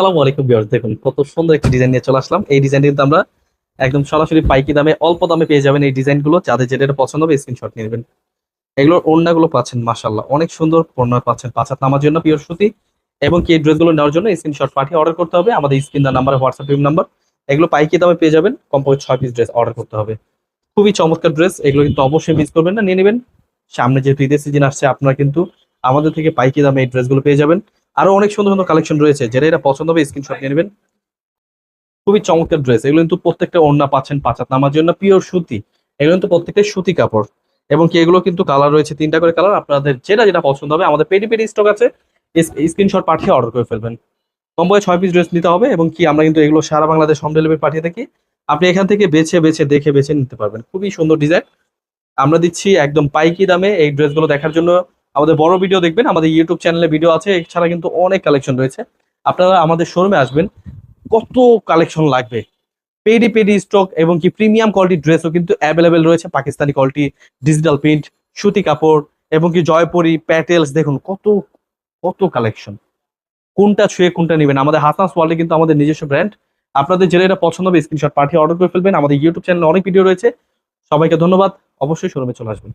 আসসালামু আলাইকুম ভিউয়ার্স, দেখুন কত সুন্দর একটা ডিজাইন নিয়ে চলে আসলাম। এই ডিজাইন কিন্তু আমরা একদম সরাসরি পাইকি দামে, অল্প দামে পেয়ে যাবেন এই ডিজাইনগুলো যাদের যেটা পছন্দ হবে স্ক্রিনশট নিয়ে নেবেন। এগুলোর ওড়নাগুলো পাচ্ছেন মাশাল্লাহ অনেক সুন্দর ওড়না পাচ্ছেন পাঁচাত নামার জন্য পিওর সুতি। এবং কি ড্রেসগুলো নেওয়ার জন্য স্ক্রিনশট পাঠিয়ে অর্ডার করতে হবে। আমাদের স্ক্রিন নাম্বার হোয়াটসঅ্যাপ নাম্বার এগুলো পাইকি দামে পেয়ে যাবেন। কমপক্ষে ছয় পিস ড্রেস অর্ডার করতে হবে। খুবই চমৎকার ড্রেস এগুলো কিন্তু অবশ্যই মিস করবেন না, নিয়ে নেবেন। সামনে যেহেতু ঈদের সিজন আসছে, আপনারা কিন্তু আমাদের থেকে পাইকি দামে এই ড্রেসগুলো পেয়ে যাবেন। আরও অনেক সুন্দর সুন্দর কালেকশন রয়েছে। যেটা এটা পছন্দ হবে স্ক্রিনশট নিয়ে নেবেন। খুবই চমৎকার ড্রেস এগুলো কিন্তু প্রত্যেকটা ওড়না পাচ্ছেন পাঁচাত নামার জন্য পিওর সুতি। এগুলো কিন্তু প্রত্যেকটা সুতি কাপড়। এবং কি এগুলো কিন্তু কালার রয়েছে, তিনটা করে কালার আপনাদের যেটা যেটা পছন্দ হবে, আমাদের পেডি পেডি স্টক আছে। স্ক্রিনশট পাঠিয়ে অর্ডার করে ফেলবেন। কম্বোয় ছয় পিস ড্রেস নিতে হবে এবং কি আমরা কিন্তু এগুলো সারা বাংলাদেশ হোম ডেলিভারি পাঠিয়ে থাকি। আপনি এখান থেকে বেছে বেছে, দেখে, বেছে নিতে পারবেন। খুবই সুন্দর ডিজাইন আমরা দিচ্ছি একদম পাইকি দামে এই ড্রেসগুলো দেখার জন্য। আমাদের বড় ভিডিও দেখবেন, আমাদের ইউটিউব চ্যানেলে ভিডিও আছে, এছাড়া কিন্তু অনেক কালেকশন রয়েছে। আপনারা আমাদের শোরুমে আসবেন, কত কালেকশন লাগবে। পেডি পেডি স্টক এবং কি প্রিমিয়াম কোয়ালিটি ড্রেসও কিন্তু অ্যাভেলেবেল রয়েছে পাকিস্তানি কোয়ালিটি ডিজিটাল প্রিন্ট সুতি কাপড় এবং কি জয়পুরি প্যাটেলস দেখুন কত কত কালেকশন কোনটা ছুঁয়ে কোনটা নেবেন? আমাদের হাসাস ওয়ার্ল্ডে কিন্তু আমাদের নিজস্ব ব্র্যান্ড আপনাদের যেটা এটা পছন্দ হবে স্ক্রিনশট পাঠিয়ে অর্ডার করে ফেলবেন। আমাদের ইউটিউব চ্যানেলে অনেক ভিডিও রয়েছে। সবাইকে ধন্যবাদ। অবশ্যই শোরুমে চলে আসবেন।